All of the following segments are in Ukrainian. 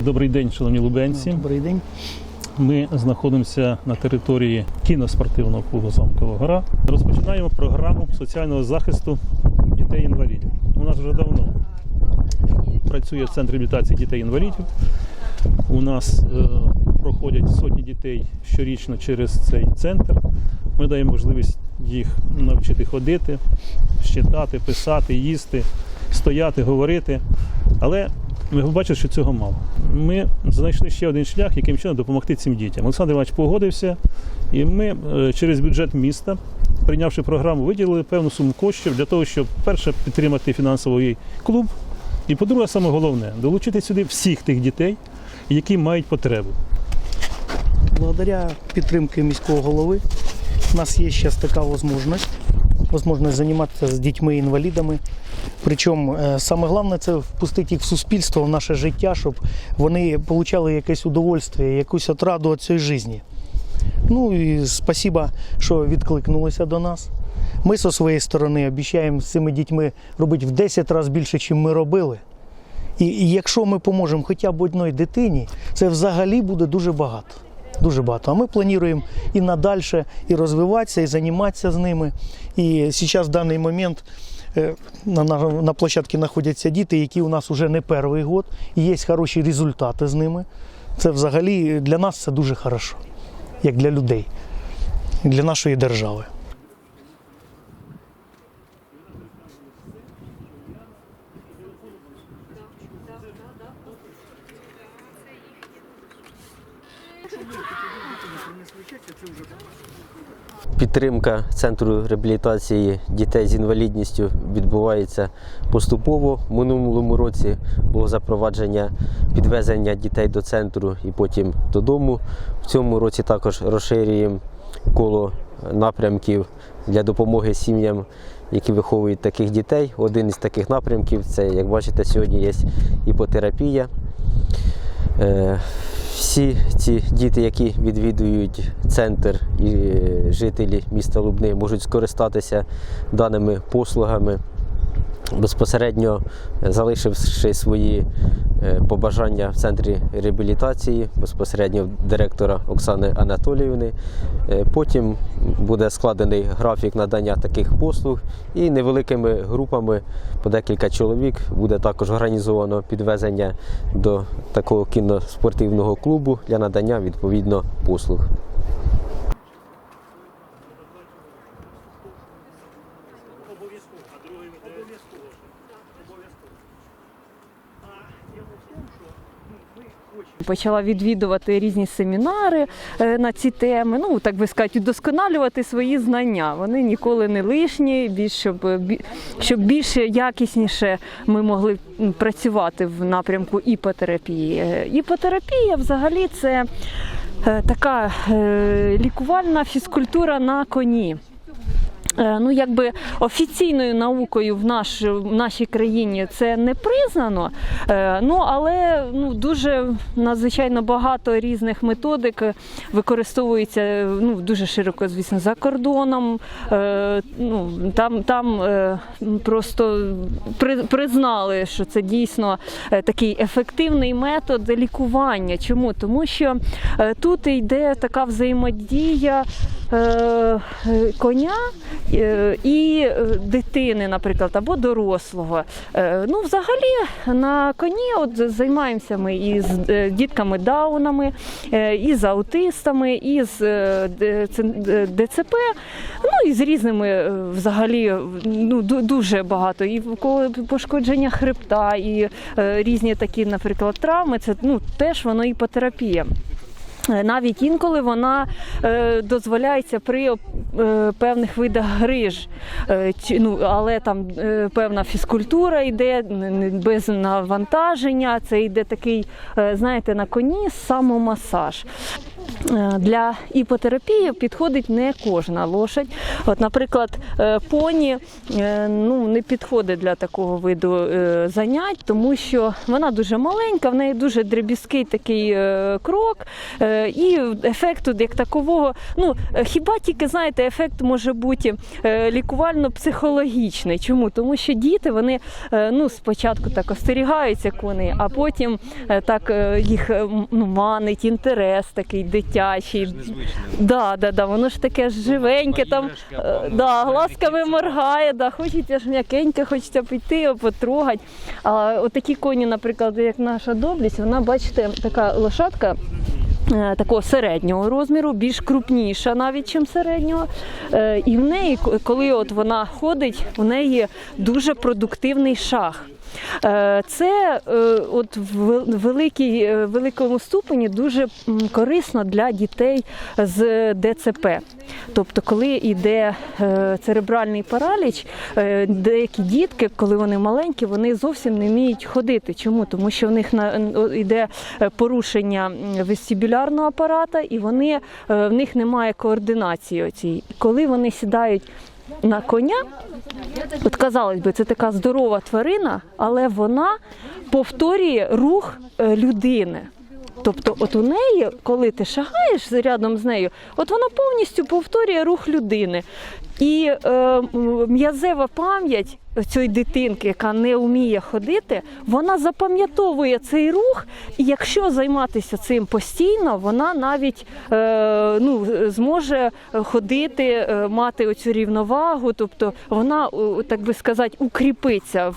Добрий день, шановні лубенці. Добрий день. Ми знаходимося на території кіноспортивного клубу Замкова гора. Розпочинаємо програму соціального захисту дітей-інвалідів. У нас вже давно працює центр реабілітації дітей-інвалідів. У нас е, проходять сотні дітей щорічно через цей центр. Ми даємо можливість їх навчити ходити, читати, писати, їсти, стояти, говорити. Але ми бачимо, що цього мало. Ми знайшли ще один шлях, яким чином допомогти цим дітям. Олександр Іванович погодився, і ми е, через бюджет міста, прийнявши програму, виділили певну суму коштів для того, щоб перше підтримати фінансовий клуб, і по-друге, саме головне долучити сюди всіх тих дітей, які мають потребу. Благодаря підтримки міського голови у нас є зараз така можливість, можливість займатися з дітьми-інвалідами. Причому е, саме головне це впустити їх в суспільство, в наше життя, щоб вони отримали якесь удовольствие, якусь отраду від цієї житті. Ну і спасіба, що відкликнулися до нас. Ми зі своєї сторони обіцяємо з цими дітьми робити в 10 разів більше, ніж ми робили. І, якщо ми поможемо хоча б одній дитині, це взагалі буде дуже багато. Дуже багато. А ми плануємо і надальше і розвиватися, і займатися з ними. І зараз в даний момент е, на, на, на площадці знаходяться діти, які у нас вже не перший год, і є хороші результати з ними. Це взагалі для нас це дуже хорошо, як для людей, для нашої держави. Підтримка центру реабілітації дітей з інвалідністю відбувається поступово. В минулому році було запровадження підвезення дітей до центру і потім додому. В цьому році також розширюємо коло напрямків для допомоги сім'ям, які виховують таких дітей. Один із таких напрямків це, як бачите, сьогодні є іпотерапія. Всі ці діти, які відвідують центр і жителі міста Лубни, можуть скористатися даними послугами, безпосередньо залишивши свої е, побажання в центрі реабілітації, безпосередньо директора Оксани Анатоліївни. Е, Потім буде складений графік надання таких послуг і невеликими групами по декілька чоловік буде також організовано підвезення до такого кіноспортивного клубу для надання відповідно послуг. Почала відвідувати різні семінари е, на ці теми. Ну так би сказати, удосконалювати свої знання. Вони ніколи не лишні, більш щоб е, щоб більше якісніше ми могли працювати в напрямку іпотерапії. Е, Іпотерапія, взагалі, це така лікувальна фізкультура на коні. Е, Ну, якби офіційною наукою в, наш, в нашій країні це не признано. Е, Ну, але ну, дуже надзвичайно багато різних методик використовується ну, дуже широко, звісно, за кордоном. Е, Ну, там, там просто признали, що це дійсно такий ефективний метод лікування. Чому? Тому що тут йде така взаємодія коня е, і е, дитини, наприклад, або дорослого. Е, Ну, взагалі, на коні от займаємося ми і з е, дітками даунами, е, і з аутистами, і з е, ДЦП, ну і з різними е, взагалі ну, дуже багато. І пошкодження хребта, і е, різні такі, наприклад, травми, це ну, теж воно іпотерапія. Е, Навіть інколи вона е, дозволяється при е, певних видах гриж, е, ну, але там е, певна фізкультура йде без навантаження. Це йде такий, е, знаєте, на коні самомасаж. Е, Для іпотерапії підходить не кожна лошадь. От, наприклад, е, поні е, ну, не підходить для такого виду занять, тому що вона дуже маленька, в неї дуже дребізкий такий крок, і ефекту як такового, ну хіба тільки знаєте, ефект може бути лікувально-психологічний. Чому? Тому що діти вони ну, спочатку так остерігаються коней, а потім так їх ну, манить інтерес такий дитячий. Да, да, да, воно ж таке ж живеньке, там е, да, глазками моргає, да, хочеться ж м'якеньке, хочеться піти, потрогати. А от такі коні, наприклад, як наша доблість, вона, бачите, така лошадка. е, Такого середнього розміру, більш крупніша навіть, ніж середнього. Е, І в неї, коли от вона ходить, в неї дуже продуктивний шах. Е, Це е, от в великій, е, великому ступені дуже корисно для дітей з ДЦП. Тобто, коли йде церебральний параліч, деякі дітки, коли вони маленькі, вони зовсім не вміють ходити. Чому? Тому що в них йде порушення вестибулярного апарата, і вони в них немає координації. Оцій. Коли вони сідають на коня, От казалось би, це така здорова тварина, але вона повторює рух е, людини. Тобто, от у неї, коли ти шагаєш рядом з нею, от вона повністю повторює рух людини. І е, м'язева пам'ять цієї дитинки, яка не вміє ходити, вона запам'ятовує цей рух, і якщо займатися цим постійно, вона навіть е, ну, зможе ходити, е, мати оцю рівновагу, тобто вона, так би сказати, укріпиться в,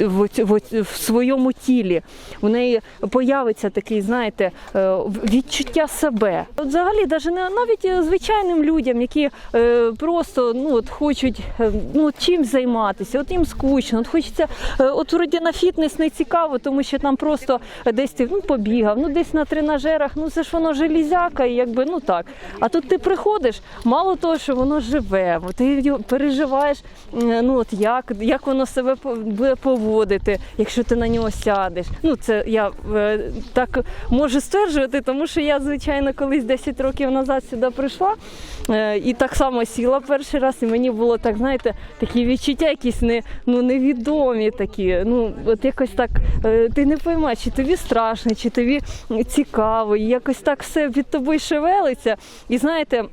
в, в, в, своєму тілі. У неї появиться такий, знаєте, е, відчуття себе. От взагалі, навіть е, звичайним людям, які е, просто ну, от хочуть е, ну, чим займатися, от їм скучно, от хочеться, е, от вроді на фітнес не цікаво, тому що там просто десь ти ну, побігав, ну десь на тренажерах, ну це ж воно железяка, і якби ну так. А тут ти приходиш, мало того, що воно живе, ти переживаєш, ну от як, як воно себе буде поводити, якщо ти на нього сядеш. Ну це я е, так можу стверджувати, тому що я, звичайно, колись 10 років назад сюди прийшла е, і так само сіла перший раз, і мені було так, знаєте, такі відчуття якісь не, ну, невідомі такі. Ну, от якось так е, ти не поймаєш, чи тобі страшно, чи тобі цікаво, і якось так все від тобою шевелиться. І знаєте.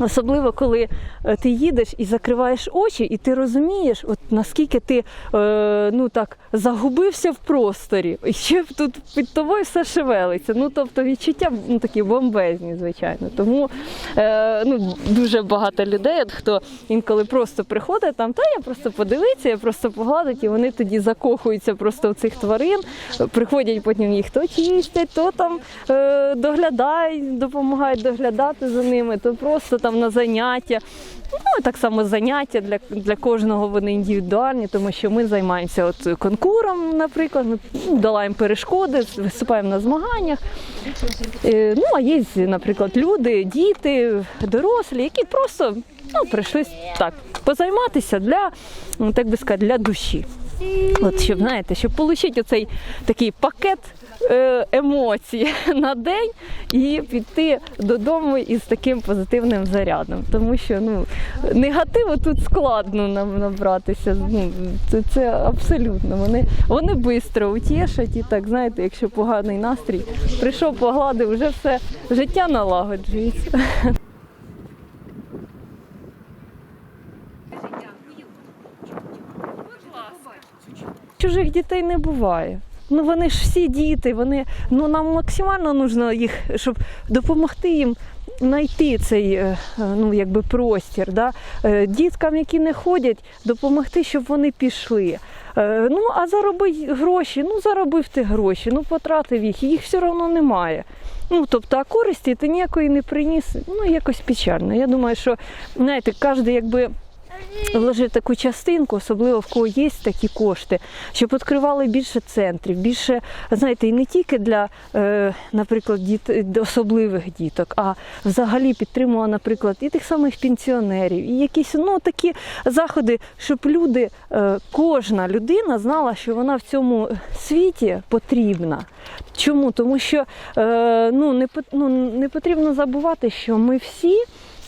Особливо, коли е, ти їдеш і закриваєш очі, і ти розумієш, от наскільки ти е, ну так загубився в просторі, і ще тут під тобою все шевелиться. Ну тобто відчуття ну, такі бомбезні, звичайно. Тому е, ну, дуже багато людей, хто інколи просто приходить там, та я просто подивитися, я просто погладить, і вони тоді закохуються просто в цих тварин. Приходять потім їх то чистять, то там е, доглядають, допомагають доглядати за ними, то просто там на заняття. Ну, так само заняття для, для кожного вони індивідуальні, тому що ми займаємося от конкуром, наприклад, ми долаємо перешкоди, виступаємо на змаганнях. Е, Ну, а є, наприклад, люди, діти, дорослі, які просто ну, прийшли так позайматися для, ну, так би сказати, для душі. От щоб знаєте, щоб отримати оцей такий пакет емоцій на день і піти додому із таким позитивним зарядом. Тому що ну, негативу тут складно нам набратися. Ну, це, це абсолютно. Вони, вони швидко утішать і так, знаєте, якщо поганий настрій, прийшов, погладив, вже все життя налагоджується. Чужих дітей не буває. Ну вони ж всі діти, вони ну нам максимально нужно їх, щоб допомогти їм знайти цей е, ну якби простір. Да? Е, Діткам, які не ходять, допомогти, щоб вони пішли. Е, Ну а зароби гроші, ну заробив ти гроші, ну потратив їх, їх все одно немає. Ну, тобто, а користі ти ніякої не приніс, ну якось печально. Я думаю, що знаєте, кожен якби вложити таку частинку, особливо в кого є такі кошти, щоб відкривали більше центрів, більше, знаєте, і не тільки для, е, наприклад, діт, особливих діток, а взагалі підтримувала, наприклад, і тих самих пенсіонерів, і якісь ну, такі заходи, щоб люди, е, кожна людина знала, що вона в цьому світі потрібна. Чому? Тому що е, ну, ну, не потрібно забувати, що ми всі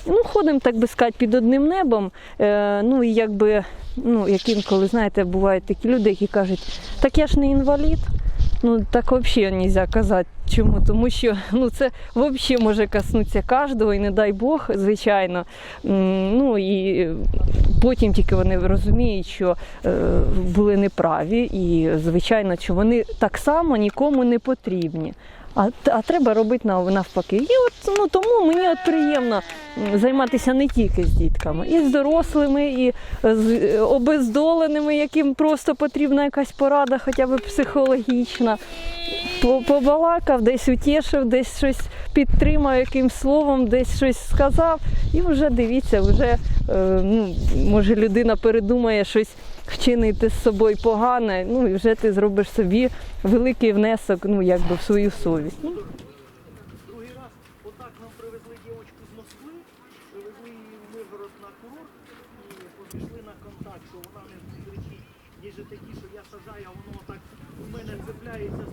ну, ходимо, так би сказати, під одним небом. Е, ну, і якби, ну, як інколи, знаєте, бувають такі люди, які кажуть, так я ж не інвалід. Ну, так взагалі не можна казати. Чому? Тому що ну, це взагалі може коснутися кожного, і не дай Бог, звичайно. Ну і потім тільки вони розуміють, що е, були неправі, і звичайно, що вони так само нікому не потрібні. А, а треба робити нав- навпаки. І от ну тому мені от приємно займатися не тільки з дітками, і з дорослими, і з е, обездоленими, яким просто потрібна якась порада, хоча б психологічна. Побалакав, десь утішив, десь щось підтримав яким словом, десь щось сказав, і вже дивіться, вже е, ну, може людина передумає щось вчинити з собою погане, ну і вже ти зробиш собі великий внесок, ну якби в свою совість. Ну, Другий раз отак нам привезли дівчинку з Москви, її в на курорт і пішли на контакт, що вона не кричить. Є же такі, що я сажаю, а воно так у мене цепляється